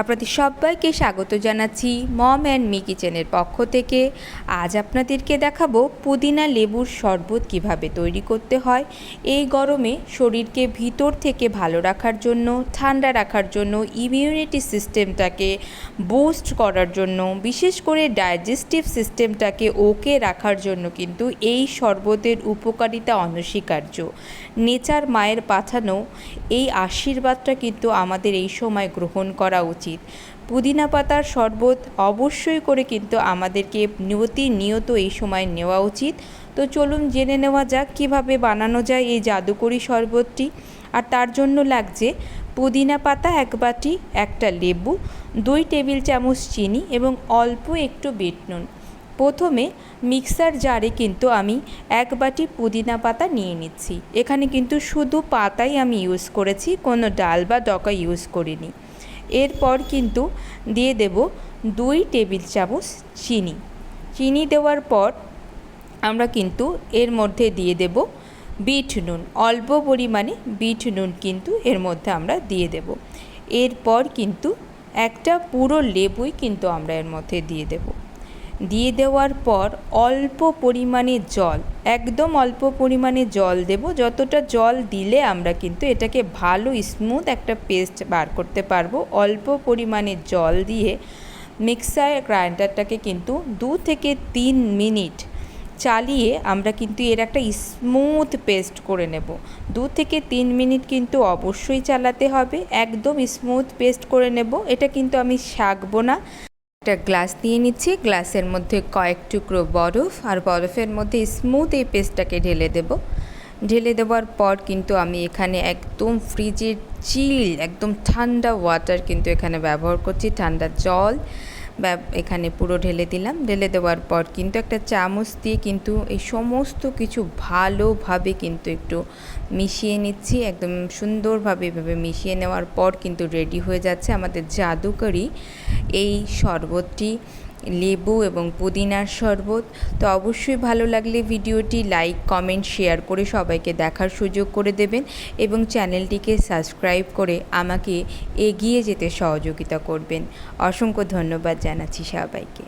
আপনাদের সবাইকে স্বাগত জানাচ্ছি মম অ্যান্ড মি কিচেনের পক্ষ থেকে। আজ আপনাদেরকে দেখাবো পুদিনা লেবুর শরবত কীভাবে তৈরি করতে হয়। এই গরমে শরীরকে ভিতর থেকে ভালো রাখার জন্য, ঠান্ডা রাখার জন্য ইমিউনিটি সিস্টেমটাকে বুস্ট করার জন্য, বিশেষ করে ডাইজেস্টিভ সিস্টেমটাকে ওকে রাখার জন্য কিন্তু এই শরবতের উপকারিতা অনস্বীকার্য। নেচার মায়ের পাঠানো এই আশীর্বাদটা কিন্তু আমাদের এই সময় গ্রহণ করা উচিত। পুদিনা পাতার শরবত অবশ্যই করে কিন্তু আমাদেরকে প্রতিনিয়ত এই সময় নেওয়া উচিত। তো চলুন জেনে নেওয়া যাক কীভাবে বানানো যায় এই জাদুকরি শরবতটি। আর তার জন্য লাগছে পুদিনা পাতা এক বাটি, একটা লেবু, দুই টেবিল চামচ চিনি এবং অল্প একটু বিট নুন। প্রথমে মিক্সার জারে কিন্তু আমি এক বাটি পুদিনা পাতা নিয়ে নিচ্ছি। এখানে কিন্তু শুধু পাতাই আমি ইউজ করেছি, কোনো ডাল বা ডকা ইউজ করিনি। এরপর কিন্তু দিয়ে দেব দুই টেবিল চামচ চিনি। চিনি দেওয়ার পর আমরা কিন্তু এর মধ্যে দিয়ে দেব বিট নুন। অল্প পরিমাণে বিট নুন কিন্তু এর মধ্যে আমরা দিয়ে দেব। এরপর কিন্তু একটা পুরো লেবুই কিন্তু আমরা এর মধ্যে দিয়ে দেব। দিয়ে দেওয়ার পর অল্প পরিমাণে জল, একদম অল্প পরিমাণে জল দেব। যতটা জল দিলে আমরা কিন্তু এটাকে ভালো স্মুথ একটা পেস্ট বার করতে পারব। অল্প পরিমাণে জল দিয়ে মিক্সার গ্রাইন্ডারটাকে কিন্তু দু থেকে তিন মিনিট চালিয়ে আমরা কিন্তু এর একটা স্মুথ পেস্ট করে নেব। দু থেকে তিন মিনিট কিন্তু অবশ্যই চালাতে হবে। একদম স্মুথ পেস্ট করে নেব। এটা কিন্তু আমি শাকবো না। একটা গ্লাস নিয়ে নিচ্ছি। গ্লাসের মধ্যে কয়েক টুকরো বরফ আর বরফের মধ্যে স্মুথ এই পেস্টটাকে ঢেলে দেব। ঢেলে দেওয়ার পর কিন্তু আমি এখানে একদম ফ্রিজের চিল একদম ঠান্ডা ওয়াটার কিন্তু এখানে ব্যবহার করছি। ঠান্ডা জল এখানে পুরো ঢেলে দিলাম। ঢেলে দেওয়ার পর কিন্তু একটা চামচ দিয়ে কিন্তু এই সমস্ত কিছু ভালোভাবে কিন্তু একটু মিশিয়ে নিচ্ছি। একদম সুন্দরভাবে এভাবে মিশিয়ে নেওয়ার পর কিন্তু রেডি হয়ে যাচ্ছে আমাদের জাদুকরি। এই শরবতটি লেবু এবং পুদিনার শরবত। তো অবশ্যই ভালো লাগলে ভিডিওটি লাইক, কমেন্ট, শেয়ার করে সবাইকে দেখার সুযোগ করে দেবেন এবং চ্যানেলটিকে সাবস্ক্রাইব করে আমাকে এগিয়ে যেতে সহযোগিতা করবেন। অসংখ্য ধন্যবাদ জানাচ্ছি সবাইকে।